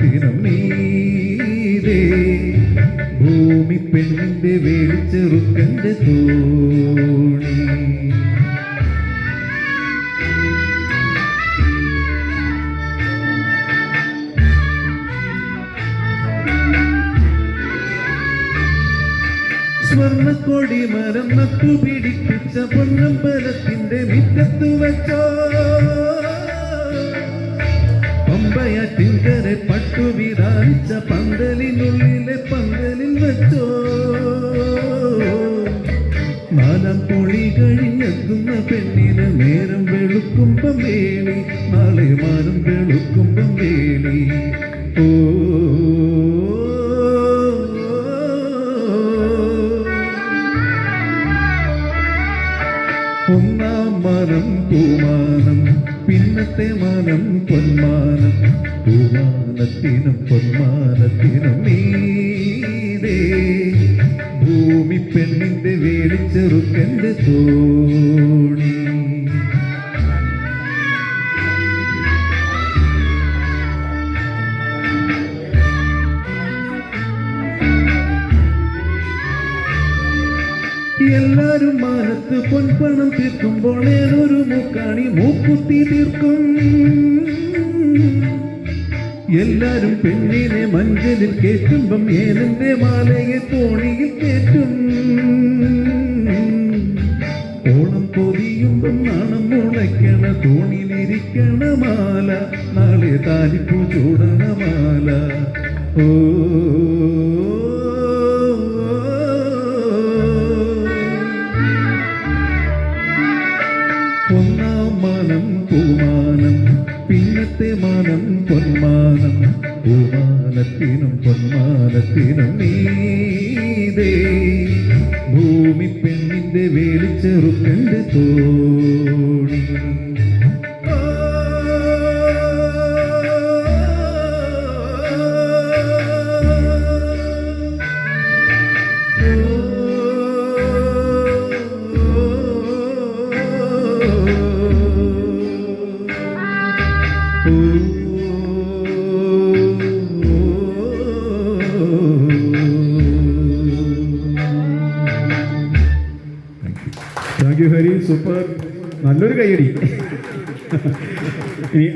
പൊന്മാനത്തിനും നീരേ ഭൂമി പെണ്ണിന്റെ വേളിച്ചെറുക്കന്റെ തോണി. സ്വർണക്കൊടി മരം നട്ടു പിടിപ്പിച്ച പൊന്നമ്പലത്തിന്റെ മിറ്റത്തു വെച്ചോ പന്തലിനുള്ളിലെ പന്തലിൽ വെച്ചോ നാലാം പൊളി കഴിഞ്ഞെത്തുന്ന പെണ്ണിന് നേരം വെളുക്കുമ്പം വേളി നാളെ മാനം വെളുക്കുമ്പം വേളി ഓ ഒന്നാം മാനം പൂമാനം പിന്നത്തെ മാനം പൊന്മാനം ഭൂമാനത്തിനും പൊന്മാനത്തിനും നീരേ ഭൂമി പെണ്ണിന്റെ വേളിച്ചെറുക്കന്റെ തോണി എല്ലാരും മാനത്ത് പൊൻപണം തീർക്കുമ്പോൾ ഏതൊരു മൂക്കാണി മൂക്കുത്തി തീർക്കും. എല്ലാരും പെണ്ണിനെ മഞ്ചലിൽ കേറ്റുമ്പം ഏനന്റെ മാലയെ തോണിയിൽ കേറ്റും ഓണം പൊതിയുമ്പം നാണം മുളയ്ക്കണ തോണിയിലിരിക്കണ മാല നാളെ താലിപ്പൂ ചൂടണ മാല. ഓ മാനം പൊന്മാനം ഭൂമാനത്തിനും പൊന്മാനത്തിനും നീതേ. ഭൂമി പെണ്ണിന്റെ വേളിച്ചെറുക്കന്റെ തോണി. താങ്ക് യു ഹരി സൂപ്പർ നല്ലൊരു കൈയടി ഇനി